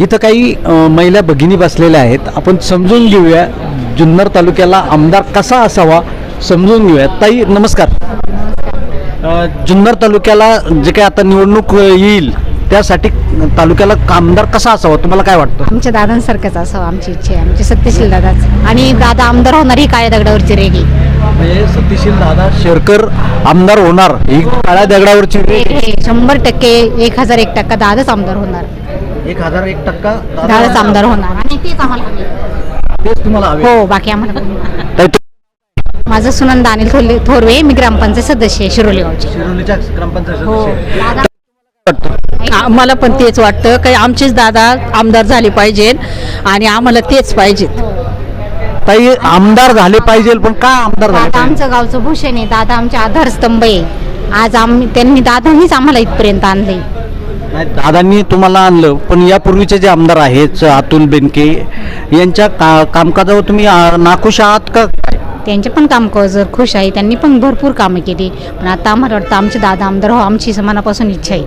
इथं काही महिला भगिनी बसलेल्या आहेत. आपण समजून घेऊया जुन्नर तालुक्याला आमदार कसा असावा समजून घेऊया. ताई नमस्कार. जुन्नर तालुक्याला जे काही आता निवडणूक येईल त्यासाठी तालुक्याला आमदार कसा असावा? तुम्हाला काय वाटतं? आमच्या दादांसारखंच असावं आमची इच्छा आहे. आमचे सत्यशील दादाच आणि दादा आमदार होणार ही काळ्या दगडावरची रेगी म्हणजे सतीशील दादा शेरकर आमदार होणार. ही काळ्या दगडावरची शंभर टक्के एक हजार एक टक्का दादाच आमदार होणार. एक हजार एक टक्का दादाच आमदार होणार. आणि तेच आम्हाला हवे. तेच तुम्हाला हवे. हो बाकी आम्हाला तु- माझं सुनंद अनिल थोरले थोरवे मी ग्रामपंचायत सदस्य आहे शिरोली गावची. शिरोलीच्या ग्रामपंचायत हो. सदस्य. दादा वाटतं आम्हाला पण तेच वाटतं. की आमचेच दादा आमदार झाले पाहिजेत आणि आम्हाला तेच पाहिजेत. ताई आमदार झाले पाहिजे पण का आमदार झाले दादा पाहिजे? आमचं गावचं भूषण आहे. दादा आमचे आधारस्तंभ आहे. आज आम्ही त्यांनी दादांनीच आम्हाला इथपर्यंत आणले नाही, दादांनी तुम्हाला आणलं पण यापूर्वीचे जे आमदार आहेत अतुल बेनके यांच्या का कामकाजावर तुम्ही नाखुश आहात का काय? त्यांचे पण काम जर खुश आहे त्यांनी पण भरपूर कामं केली. पण आता आम्हाला वाटतं आमचे दादा आमदार हो आमची मनापासून इच्छा आहे.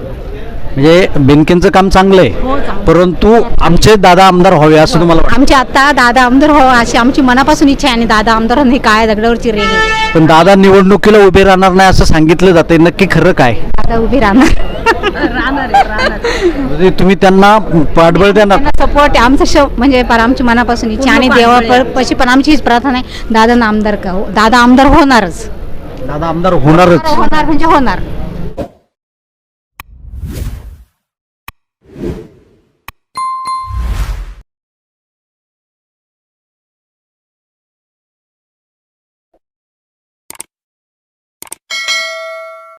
म्हणजे बेनकेंचं काम चांगलं आहे हो, चांगलं. परंतु आमचे दादा आमदार व्हावे असं तुम्हाला वाटतं? आमची आता दादा आमदार हो अशी आमची मनापासून इच्छा आहे आणि दादा आमदार ही काय दगडावरची रेग आहे. पण दादा निवडणुकीला उभे राहणार नाही असं सांगितलं जाते नक्की खरं काय? दादा उभी राहणार. म्हणजे तुम्ही त्यांना पाठबळ देणार. त्यांना सपोर्ट आहे. आमचं शव म्हणजे पर आमची मनापासून इच्छा आणि देवापाशी पण आमची हीच प्रार्थना आहे. दादा आमदार का हो दादा आमदार होणारच. दादा आमदार होणारच. होणार म्हणजे होणार.